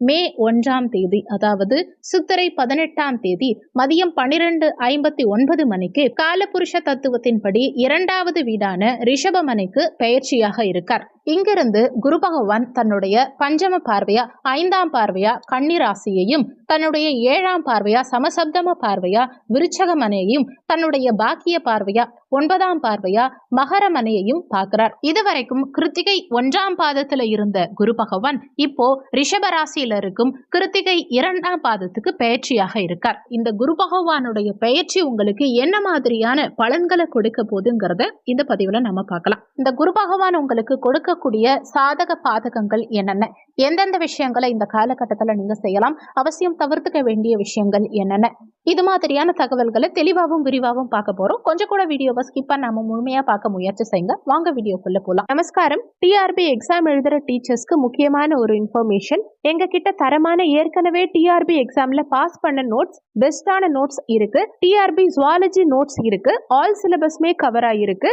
மே ஒன்றாம் தேதி அதாவது சித்திரை பதினெட்டாம் தேதி மதியம் பனிரெண்டு ஐம்பத்தி ஒன்பது மணிக்கு காலபுருஷ தத்துவத்தின்படி இரண்டாவது வீடான ரிஷபமனைக்கு பெயர்ச்சியாக இருக்கார். இங்கிருந்து குரு பகவான் தன்னுடைய பஞ்சம பார்வையா ஐந்தாம் பார்வையா கன்னிராசியையும் தன்னுடைய ஏழாம் பார்வையா சமசப்தம பார்வையா விருச்சக மனையையும் தன்னுடைய பாக்கிய பார்வையா ஒன்பதாம் பார்வையா மகர மனையையும் பார்க்கிறார். இதுவரைக்கும் கிருத்திகை ஒன்றாம் பாதத்துல இருந்த குரு பகவான் இப்போ ரிஷபராசியில இருக்கும் கிருத்திகை இரண்டாம் பாதத்துக்கு பெயர்ச்சியாக இருக்கார். இந்த குரு பகவானுடைய பெயர்ச்சி உங்களுக்கு என்ன மாதிரியான பலன்களை கொடுக்க போதுங்கிறத இந்த பதிவுல நம்ம பார்க்கலாம். இந்த குரு பகவான் உங்களுக்கு கொடுக்கக்கூடிய சாதக பாதகங்கள் என்னென்ன? எந்தெந்த விஷயங்களை இந்த காலகட்டத்துல நீங்க செய்யலாம்? அவசியம் தவிர்த்துக்க வேண்டிய விஷயங்கள் என்னென்ன? இது மாதிரியான தகவல்களை தெளிவாகவும் விரிவாகவும் பார்க்க போறோம். கொஞ்சம் கூட வீடியோவை ஸ்கிப் பண்ணாம முழுமையா பார்க்க முயற்சி செய்யுங்க. வாங்க வீடியோக்குள்ள போலாம். நமஸ்காரம். டிஆர்பி எக்ஸாம் எழுதுற டீச்சர்ஸ்க்கு முக்கியமான ஒரு இன்ஃபர்மேஷன் எங்க கிட்ட தரமான ஏற்கனவே டிஆர்பி எக்ஸாம்ல பாஸ் பண்ண நோட்ஸ் பெஸ்டான நோட்ஸ் இருக்கு. டிஆர்பி ஜுவாலஜி நோட்ஸ் இருக்கு. ஆல் சிலபஸ்மே கவர் ஆயிருக்கு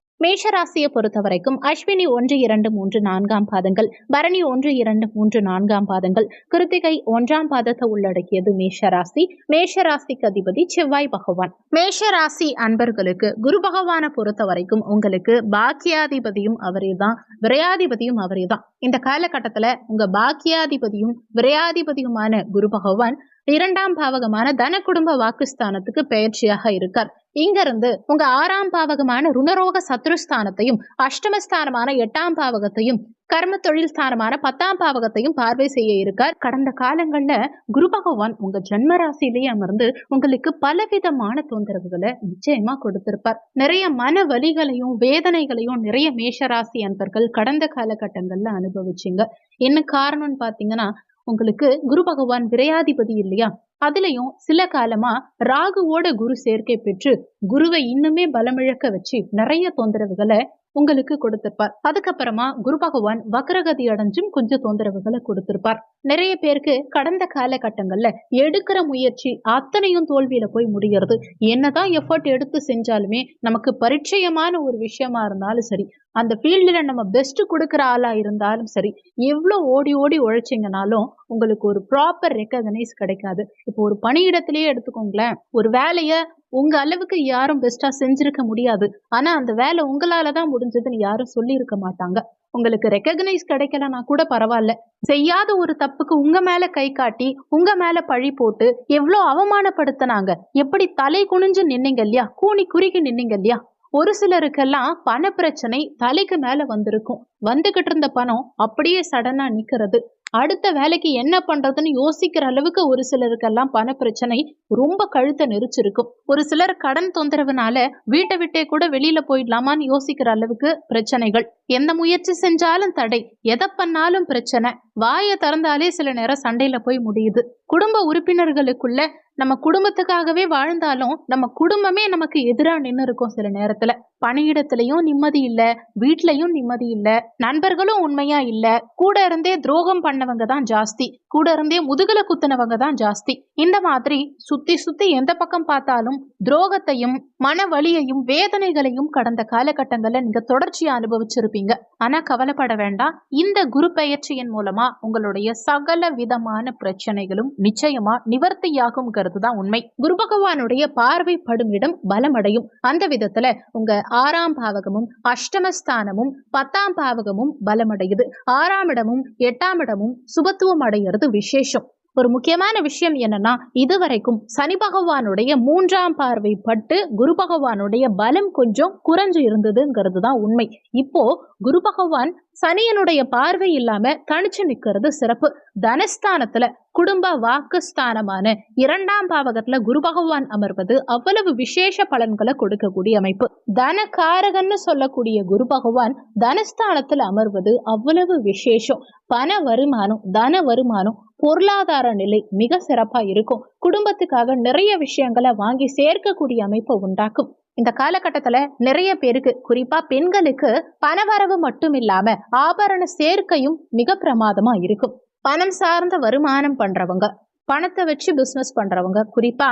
மேஷராசியை பொறுத்த வரைக்கும் அஸ்வினி ஒன்று இரண்டு மூன்று நான்காம் பாதங்கள் பரணி ஒன்று இரண்டு மூன்று நான்காம் பாதங்கள் கிருத்திகை ஒன்றாம் பாதத்தை உள்ளடக்கியது மேஷராசி. மேஷராசிக்கு அதிபதி செவ்வாய் பகவான். மேஷ ராசி அன்பர்களுக்கு குரு பகவானை பொறுத்த வரைக்கும் உங்களுக்கு பாக்கியாதிபதியும் அவரே தான் விரையாதிபதியும் அவரே தான் இந்த காலகட்டத்துல உங்க பாக்கியாதிபதியும் விரையாதிபதியுமான குரு பகவான் இரண்டாம் பாவகமான தன குடும்ப வாக்குஸ்தானத்துக்கு பெயர்ச்சியாக இருக்கார். இங்கிருந்து உங்க ஆறாம் பாவகமான ருணரோக சத்ருஸ்தானத்தையும் அஷ்டமஸ்தானமான எட்டாம் பாவகத்தையும் கர்ம தொழில் ஸ்தானமான பத்தாம் பாவகத்தையும் பார்வை செய்ய இருக்கார். கடந்த காலங்கள்ல குரு பகவான் உங்க ஜென்ம ராசியிலேயே அமர்ந்து உங்களுக்கு பலவிதமான தொந்தரவுகளை நிச்சயமா கொடுத்திருப்பார். நிறைய மன வலிகளையும் வேதனைகளையும் நிறைய மேஷராசி அன்பர்கள் கடந்த காலகட்டங்கள்ல அனுபவிச்சீங்க. என்ன காரணம்னு பாத்தீங்கன்னா உங்களுக்கு குரு பகவான் விரையாதிபதி இல்லையா? அதுலயும் சில காலமா ராகுவோட குரு சேர்க்கை பெற்று குருவை இன்னுமே பலமிழக்க வச்சு நிறைய தொந்தரவுகளை உங்களுக்கு கொடுத்திருப்பார். அதுக்கப்புறமா குரு பகவான் வக்ரகதி அடைஞ்சும் கொஞ்சம் தொந்தரவுகளை கொடுத்திருப்பார். நிறைய பேருக்கு கடந்த காலகட்டங்கள்ல எடுக்கிற முயற்சி அத்தனையும் தோல்வியில போய் முடிகிறது. என்னதான் எஃபர்ட் எடுத்து செஞ்சாலுமே நமக்கு பரிச்சயமான ஒரு விஷயமா இருந்தாலும் சரி அந்த ஃபீல்டில் நம்ம பெஸ்ட் கொடுக்குற ஆளா இருந்தாலும் சரி எவ்வளோ ஓடி ஓடி உழைச்சிங்கனாலும் உங்களுக்கு ஒரு ப்ராப்பர் ரெக்கக்னைஸ் கிடைக்காது. இப்போ ஒரு பணியிடத்திலேயே எடுத்துக்கோங்களேன் ஒரு வேலையை உங்க அளவுக்கு யாரும் பெஸ்டா செஞ்சிருக்க முடியாது. ஆனா அந்த வேலை உங்களால தான் முடிஞ்சதுன்னு யாரும் சொல்லியிருக்க மாட்டாங்க. உங்களுக்கு ரெக்கக்னைஸ் கிடைக்கலனா கூட பரவாயில்ல. செய்யாத ஒரு தப்புக்கு உங்க மேல கை காட்டி உங்க மேல பழி போட்டு எவ்வளோ அவமானப்படுத்தினாங்க? எப்படி தலை குனிஞ்சு நின்னீங்க இல்லையா? கூனி குறுகி நின்னீங்க இல்லையா? ஒரு சிலருக்கெல்லாம் பண பிரச்சனை தலைக்கு மேல வந்திருக்கும். வந்துகிட்டு இருந்த பணம் அப்படியே சடனா நிக்கிறது. அடுத்த வேலைக்கு என்ன பண்றதுன்னு யோசிக்கிற அளவுக்கு ஒரு சிலருக்கெல்லாம் பண பிரச்சனை ரொம்ப கழுத்தை நெரிச்சிருக்கும். ஒரு சிலர் கடன் தொந்தரவுனால வீட்டை விட்டே கூட வெளியில போயிடலாமான்னு யோசிக்கிற அளவுக்கு பிரச்சனைகள். எந்த முயற்சி செஞ்சாலும் தடை. எதை பண்ணாலும் பிரச்சனை. வாயை திறந்தாலே சில நேரம் சண்டையில போய் முடியுது. குடும்ப உறுப்பினர்களுக்குள்ள நம்ம குடும்பத்துக்காகவே வாழ்ந்தாலும் நம்ம குடும்பமே நமக்கு எதிரா நின்று இருக்கும் சில நேரத்துல. பணியிடத்திலையும் நிம்மதி இல்ல வீட்லயும் நிம்மதி இல்ல நண்பர்களும் உண்மையா இல்ல கூட இருந்தே துரோகம் பண்ணவங்க தான் ஜாஸ்தி. கூட இருந்தே முதுகுல குத்துனவங்க தான் ஜாஸ்தி. இந்த மாதிரி சுத்தி சுத்தி எந்த பக்கம் பார்த்தாலும் துரோகத்தையும் மன வலியையும் வேதனைகளையும் கடந்த காலகட்டங்கள்ல நீங்க தொடர்ச்சியா அனுபவிச்சிருப்பீங்க. ஆனா கவலைப்பட வேண்டாம். இந்த குரு பயிற்சியின் மூலமா உங்களுடைய சகல விதமான பிரச்சனைகளும் நிச்சயமா நிவர்த்தியாகும்ங்கிறது தான் உண்மை. குரு பகவானுடைய பார்வை படும் இடம் பலமடையும். அந்த விதத்துல உங்க ஆறாம் பாவகமும் அஷ்டமஸ்தானமும் பத்தாம் பாவகமும் பலமடையுது. ஆறாம் இடமும் எட்டாம் இடமும் சுபத்துவம் அடையிறது விசேஷம். ஒரு முக்கியமான விஷயம் என்னன்னா இதுவரைக்கும் சனி பகவானுடைய மூன்றாம் பார்வை பட்டு குரு பகவானுடைய பலம் கொஞ்சம் குறைஞ்சு இருந்ததுங்கிறது தான் உண்மை. இப்போ குரு பகவான் சனியனுடைய பார்வை இல்லாம தனிச்சு நிக்கிறது சிறப்பு. தனஸ்தானத்துல குடும்ப வாக்குஸ்தானமான இரண்டாம் பாவகத்துல குரு பகவான் அமர்வது அவ்வளவு விசேஷ பலன்களை கொடுக்கக்கூடிய அமைப்பு. தனகாரகன்னு சொல்லக்கூடிய குரு பகவான் தனஸ்தானத்துல அமர்வது அவ்வளவு விசேஷம். பண வருமானம் தன வருமானம் பொருளாதார நிலை மிக சிறப்பா இருக்கும். குடும்பத்துக்காக நிறைய விஷயங்களை வாங்கி சேர்க்கக்கூடிய அமைப்பை உண்டாக்கும். இந்த காலகட்டத்துல நிறைய பேருக்கு குறிப்பா பெண்களுக்கு பணவரவு மட்டும் இல்லாம ஆபரண சேர்க்கையும் மிக பிரமாதமா இருக்கும். பணம் சார்ந்த வருமானம் பண்றவங்க பணத்தை வச்சு பிசினஸ் பண்றவங்க குறிப்பா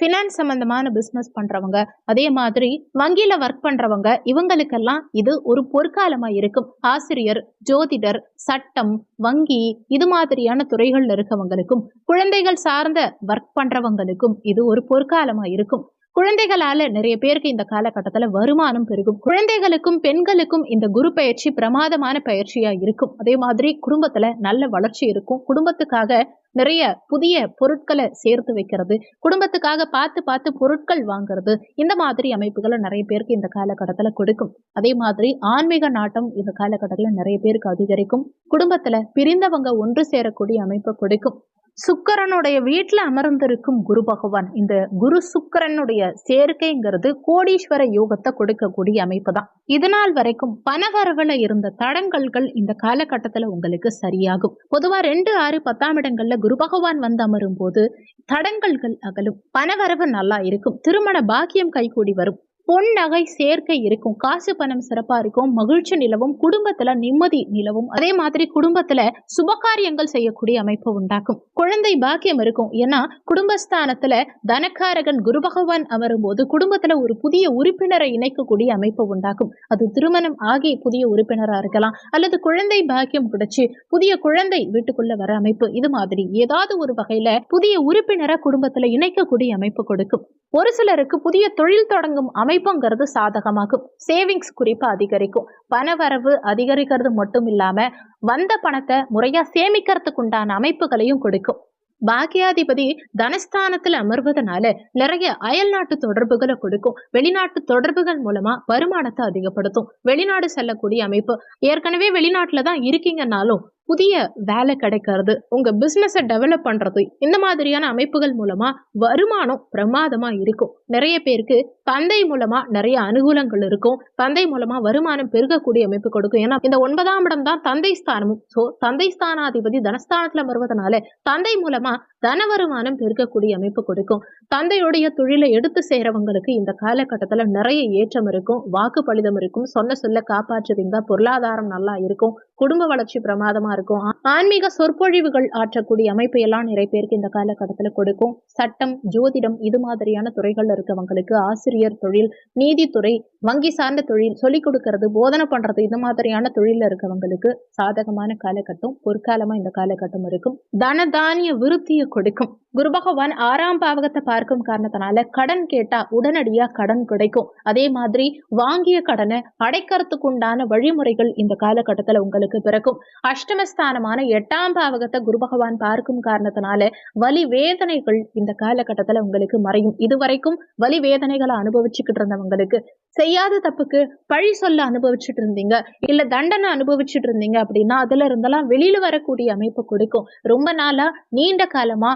ஃபினான்ஸ் சம்பந்தமான பிசினஸ் பண்றவங்க அதே மாதிரி வங்கியில ஒர்க் பண்றவங்க இவங்களுக்கெல்லாம் இது ஒரு பொற்காலமா இருக்கும். ஆசிரியர் ஜோதிடர் சட்டம் வங்கி இது மாதிரியான துறைகள்ல இருக்கவங்களுக்கும் குழந்தைகள் சார்ந்த ஒர்க் பண்றவங்களுக்கும் இது ஒரு பொற்காலமா இருக்கும். குழந்தைகளால நிறைய பேருக்கு இந்த காலகட்டத்துல வருமானம் பெருகும். குழந்தைகளுக்கும் பெண்களுக்கும் இந்த குரு பயிற்சி பிரமாதமான பயிற்சியா இருக்கும். அதே மாதிரி குடும்பத்துல நல்ல வளர்ச்சி இருக்கும். குடும்பத்துக்காக நிறைய புதிய பொருட்களை சேர்த்து வைக்கிறது. குடும்பத்துக்காக பார்த்து பார்த்து பொருட்கள் வாங்குறது. இந்த மாதிரி அமைப்புகளை நிறைய பேருக்கு இந்த காலகட்டத்துல கொடுக்கும். அதே மாதிரி ஆன்மீக நாட்டம் இந்த காலகட்டத்துல நிறைய பேருக்கு அதிகரிக்கும். குடும்பத்துல பிரிந்தவங்க ஒன்று சேரக்கூடிய அமைப்பை கொடுக்கும். சுக்கரனுடைய வீட்டில் அமர்ந்திருக்கும் குரு பகவான். இந்த குரு சுக்கரனுடைய சேர்க்கைங்கிறது கோடீஸ்வர யோகத்தை கொடுக்கக்கூடிய அமைப்பு தான் இதனால் வரைக்கும் பணவரவுல இருந்த தடங்கல்கள் இந்த காலகட்டத்துல உங்களுக்கு சரியாகும். பொதுவா ரெண்டு ஆறு பத்தாம் இடங்கள்ல குரு பகவான் வந்து அமரும் போது தடங்கல்கள் அகலும். பணவரவு நல்லா இருக்கும். திருமண பாக்கியம் கைகூடி வரும். பொன் நகை சேர்க்கை இருக்கும். காசு பணம் சிறப்பா இருக்கும். மகிழ்ச்சி நிலவும். குடும்பத்துல நிம்மதி நிலவும். அதே மாதிரி குடும்பத்துல சுபகாரியங்கள் செய்யக்கூடிய அமைப்பு உண்டாக்கும். குழந்தை பாக்கியம் இருக்கும். ஏன்னா குடும்பஸ்தானத்துல தனக்காரகன் குரு பகவான் அமரும் போது குடும்பத்துல ஒரு புதிய உறுப்பினரை இணைக்கக்கூடிய அமைப்பு உண்டாக்கும். அது திருமணம் ஆகி புதிய உறுப்பினரா இருக்கலாம். அல்லது குழந்தை பாக்கியம் கிடைச்சு புதிய குழந்தை வீட்டுக்குள்ள வர அமைப்பு. இது மாதிரி ஏதாவது ஒரு வகையில புதிய உறுப்பினரை குடும்பத்துல இணைக்கக்கூடிய அமைப்பு கொடுக்கும். ஒரு சிலருக்கு புதிய தொழில் தொடங்கும் அமை அமைப்புங்கிறது சாதகமாகும். சேவிங்ஸ் குறிப்பா அதிகரிக்கும். பணவரவு அதிகரிக்கிறது மட்டும் இல்லாம வந்த பணத்தை முறையா சேமிக்கிறதுக்கு உண்டான அமைப்புகளையும் கொடுக்கும். பாக்கியாதிபதி தனஸ்தானத்தில் அமர்வதனால நிறைய அயல்நாட்டு தொடர்புகளை கொடுக்கும். வெளிநாட்டு தொடர்புகள் மூலமா வருமானத்தை அதிகப்படுத்தும். வெளிநாடு செல்லக்கூடிய அமைப்பு. ஏற்கனவே வெளிநாட்டுல தான் இருக்கீங்கன்னாலும் புதிய வேலை கிடைக்கிறது உங்க பிஸ்னஸை டெவலப் பண்றது இந்த மாதிரியான அமைப்புகள் மூலமா வருமானம் பிரமாதமா இருக்கும். நிறைய பேருக்கு தந்தை மூலமா நிறைய அனுகூலங்கள் இருக்கும். தந்தை மூலமா வருமானம் பெருகக்கூடிய அமைப்பு கொடுக்கும். ஏன்னா இந்த ஒன்பதாம் இடம் தான் தந்தை ஸ்தானமும். சோ தந்தை ஸ்தானாதிபதி தனஸ்தானத்துல வருவதனால தந்தை மூலமா தன வருமானம் பெருக்கக்கூடிய அமைப்பு கொடுக்கும். தந்தையுடைய தொழிலை எடுத்து செய்யறவங்களுக்கு இந்த காலகட்டத்துல நிறைய ஏற்றம் இருக்கும். வாக்கு பலிதம் இருக்கும். சொன்ன சொல்ல காப்பாற்றுவீங்க. பொருளாதாரம் நல்லா இருக்கும். குடும்ப வளர்ச்சி பிரமாதமா இருக்கும். ஆன்மீக சொற்பொழிவுகள் ஆற்றக்கூடிய அமைப்பு எல்லாம் நிறைய பேருக்கு இந்த காலகட்டத்தில் கொடுக்கும். சட்டம் ஜோதிடம் இது மாதிரியான துறைகள்ல இருக்கவங்களுக்கு ஆசிரியர் தொழில் நீதித்துறை வங்கி சார்ந்த தொழில் சொல்லிக் கொடுக்கறது போதனை பண்றது இது மாதிரியான தொழில இருக்கவங்களுக்கு சாதகமான காலகட்டம் பொற்காலமா இந்த காலகட்டம் இருக்கும். தனதானிய விருத்தியை கொடுக்கும். குரு பகவான் ஆறாம் பாவகத்தை பார்க்கும் காரணத்தினால கடன் கேட்டா உடனடியா கடன் கிடைக்கும். அதே மாதிரி வாங்கிய கடனை அடைக்கிறதுக்கு உண்டான வழிமுறைகள் இந்த காலகட்டத்துல உங்களுக்கு பிறக்கும். அஷ்டமஸ்தானமான எட்டாம் பாவகத்தை குரு பகவான் பார்க்கும் காரணத்தினால வலி வேதனைகள் இந்த காலகட்டத்துல உங்களுக்கு மறையும். இதுவரைக்கும் வலி வேதனைகளை அனுபவிச்சுக்கிட்டு இருந்தவங்களுக்கு செய்யாத தப்புக்கு பழி சொல்ல அனுபவிச்சுட்டு இருந்தீங்க இல்ல தண்டனை அனுபவிச்சுட்டு இருந்தீங்க அப்படின்னா அதுல இருந்தெல்லாம் வெளியில வரக்கூடிய அமைப்பு கொடுக்கும். ரொம்ப நாளா நீண்ட காலமா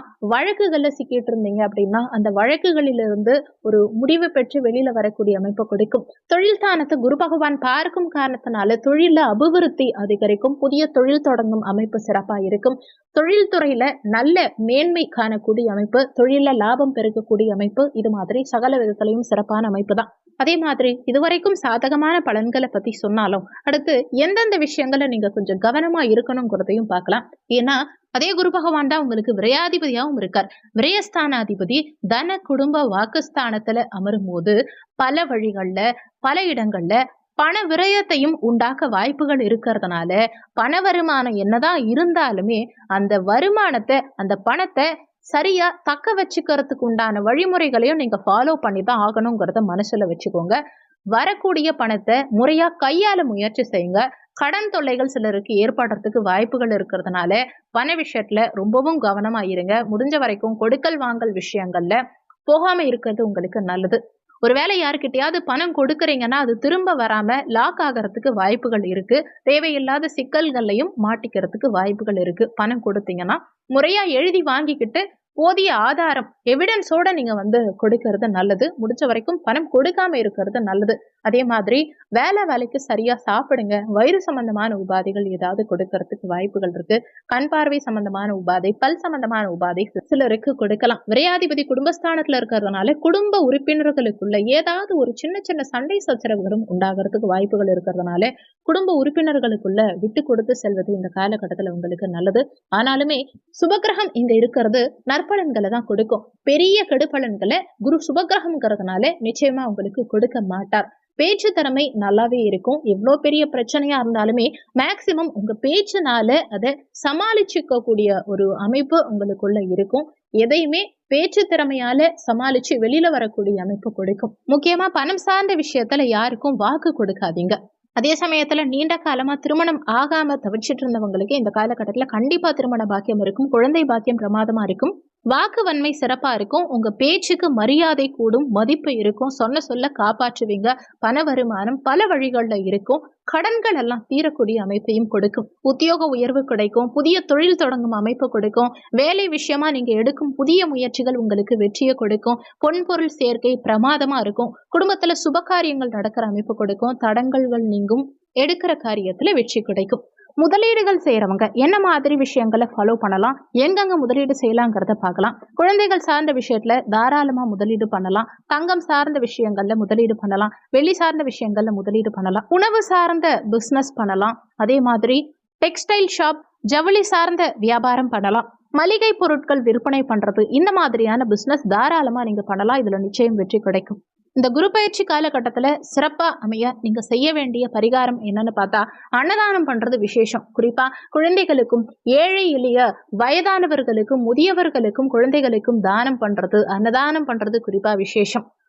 வழக்குகள்ல சிக்கிட்டு இருந்தீங்க அப்படின்னா அந்த வழக்குகளிலிருந்து ஒரு முடிவு பெற்று வெளியில வரக்கூடிய அமைப்பு கொடுக்கும். தொழில் தானத்தை குரு பகவான் பார்க்கும் காரணத்தினால தொழில அபிவிருத்தி அதிகரிக்கும் புதிய தொழில் தொடங்கும் அமைப்பு சிறப்பா இருக்கும். தொழில் துறையில நல்ல மேன்மை காணக்கூடிய அமைப்பு தொழில லாபம் பெருக்கக்கூடிய அமைப்பு இது மாதிரி சகல விதத்திலையும் சிறப்பான அமைப்பு தான் அதே மாதிரி இதுவரைக்கும் சாதகமான பலன்களை பத்தி சொன்னாலும் அடுத்து எந்தெந்த விஷயங்களை நீங்க கொஞ்சம் கவனமா இருக்கணுங்கிறதையும் பார்க்கலாம். ஏன்னா அதே குரு பகவான் தான் உங்களுக்கு விரையாதிபதியாகவும் இருக்கார். விரயஸ்தானாதிபதி தன குடும்ப வாக்குஸ்தானத்துல அமரும் போது பல வழிகள்ல பல இடங்கள்ல பண விரயத்தையும் உண்டாக்க வாய்ப்புகள் இருக்கிறதுனால பண வருமானம் என்னதான் இருந்தாலுமே அந்த வருமானத்தை அந்த பணத்தை சரியா தக்க வச்சுக்கிறதுக்கு உண்டான வழிமுறைகளையும் நீங்க ஃபாலோ பண்ணி தான் ஆகணுங்கிறத மனசுல வச்சுக்கோங்க. வரக்கூடிய பணத்தை முறையா கையாள முயற்சி செய்யுங்க. கடன் தொல்லைகள் சிலருக்கு ஏற்படுறதுக்கு வாய்ப்புகள் இருக்கிறதுனால பண விஷயத்துல ரொம்பவும் கவனமா இருங்க. முடிஞ்ச வரைக்கும் கொடுக்கல் வாங்கல் விஷயங்கள்ல போகாம இருக்கிறது உங்களுக்கு நல்லது. ஒருவேளை யாருக்கிட்டையாவது பணம் கொடுக்குறீங்கன்னா அது திரும்ப வராம லாக் ஆகிறதுக்கு வாய்ப்புகள் இருக்கு. தேவையில்லாத சிக்கல்கள்லையும் மாட்டிக்கிறதுக்கு வாய்ப்புகள் இருக்கு. பணம் கொடுத்தீங்கன்னா முறையா எழுதி வாங்கிக்கிட்டு போதிய ஆதாரம் எவிடன்ஸோட நீங்க வந்து கொடுக்கறது நல்லது. முடிஞ்ச வரைக்கும் பணம் கொடுக்காம இருக்கிறது நல்லது. அதே மாதிரி வேலை வேலைக்கு சரியா சாப்பிடுங்க. வயிறு சம்பந்தமான உபாதைகள் ஏதாவது கொடுக்கறதுக்கு வாய்ப்புகள் இருக்கு. கண் பார்வை சம்பந்தமான உபாதை பல் சம்பந்தமான உபாதை சிலருக்கு கொடுக்கலாம். விரையாதிபதி குடும்பஸ்தானத்துல இருக்கிறதுனால குடும்ப உறுப்பினர்களுக்குள்ள ஏதாவது ஒரு சின்ன சின்ன சண்டை சச்சரவுகளும் உண்டாகிறதுக்கு வாய்ப்புகள் இருக்கிறதுனால குடும்ப உறுப்பினர்களுக்குள்ள விட்டு கொடுத்து செல்வது இந்த காலகட்டத்துல உங்களுக்கு நல்லது. ஆனாலுமே சுபகிரகம் இங்க இருக்கிறது. நற்பலன்களை தான் கொடுக்கும். பெரிய கெடுபலன்களை குரு சுபகிரகம்ங்கிறதுனால நிச்சயமா உங்களுக்கு கொடுக்க மாட்டார். பேச்சு திறமை நல்லாவே இருக்கும். எவ்வளோ பெரிய பிரச்சனையா இருந்தாலுமே மேக்சிமம் உங்க பேச்சுனால அதை சமாளிச்சுக்க கூடிய ஒரு அமைப்பு உங்களுக்குள்ள இருக்கும். எதையுமே பேச்சு திறமையால சமாளிச்சு வெளியில வரக்கூடிய அமைப்பு கொடுக்கும். முக்கியமா பணம் சார்ந்த விஷயத்துல யாருக்கும் வாக்கு கொடுக்காதீங்க. அதே சமயத்துல நீண்ட காலமா திருமணம் ஆகாம தவிச்சிட்டு இருந்தவங்களுக்கு இந்த காலகட்டத்துல கண்டிப்பா திருமண பாக்கியம் இருக்கும். குழந்தை பாக்கியம் பிரமாதமா இருக்கும். வாக்கு வன்மை சிறப்பா இருக்கும். உங்க பேச்சுக்கு மரியாதை கூடும் மதிப்பு இருக்கும். சொன்ன சொல்ல காப்பாற்றுவீங்க. பண வருமானம் பல வழிகளில் இருக்கும். கடன்கள் எல்லாம் தீரக்கூடிய அமைப்பையும் கொடுக்கும். உத்தியோக உயர்வு கிடைக்கும். புதிய தொழில் தொடங்கும் அமைப்பு கொடுக்கும். வேலை விஷயமா நீங்க எடுக்கும் புதிய முயற்சிகள் உங்களுக்கு வெற்றியை கொடுக்கும். பொன்பொருள் சேர்க்கை பிரமாதமா இருக்கும். குடும்பத்துல சுபகாரியங்கள் நடக்கிற அமைப்பு கொடுக்கும். தடங்கல்கள் நீங்கும். எடுக்கிற காரியத்துல வெற்றி கிடைக்கும். முதலீடுகள் செய்கிறவங்க என்ன மாதிரி விஷயங்களை ஃபாலோ பண்ணலாம் எங்கெங்க முதலீடு செய்யலாங்கிறத பார்க்கலாம். குழந்தைகள் சார்ந்த விஷயத்துல தாராளமாக முதலீடு பண்ணலாம். தங்கம் சார்ந்த விஷயங்கள்ல முதலீடு பண்ணலாம். வெள்ளி சார்ந்த விஷயங்கள்ல முதலீடு பண்ணலாம். உணவு சார்ந்த பிஸ்னஸ் பண்ணலாம். அதே மாதிரி டெக்ஸ்டைல் ஷாப் ஜவுளி சார்ந்த வியாபாரம் பண்ணலாம். மளிகை பொருட்கள் விற்பனை பண்றது இந்த மாதிரியான பிஸ்னஸ் தாராளமா நீங்க பண்ணலாம். இதுல நிச்சயம் வெற்றி கிடைக்கும். இந்த குரு பயிற்சி காலகட்டத்தில் சிறப்பாக அமைய நீங்கள் செய்ய வேண்டிய பரிகாரம் என்னன்னு பார்த்தா அன்னதானம் பண்ணுறது விசேஷம். குறிப்பாக குழந்தைகளுக்கும் ஏழை எளிய வயதானவர்களுக்கும் முதியவர்களுக்கும் குழந்தைகளுக்கும் தானம் பண்ணுறது அன்னதானம் பண்ணுறது குறிப்பாக விசேஷம்.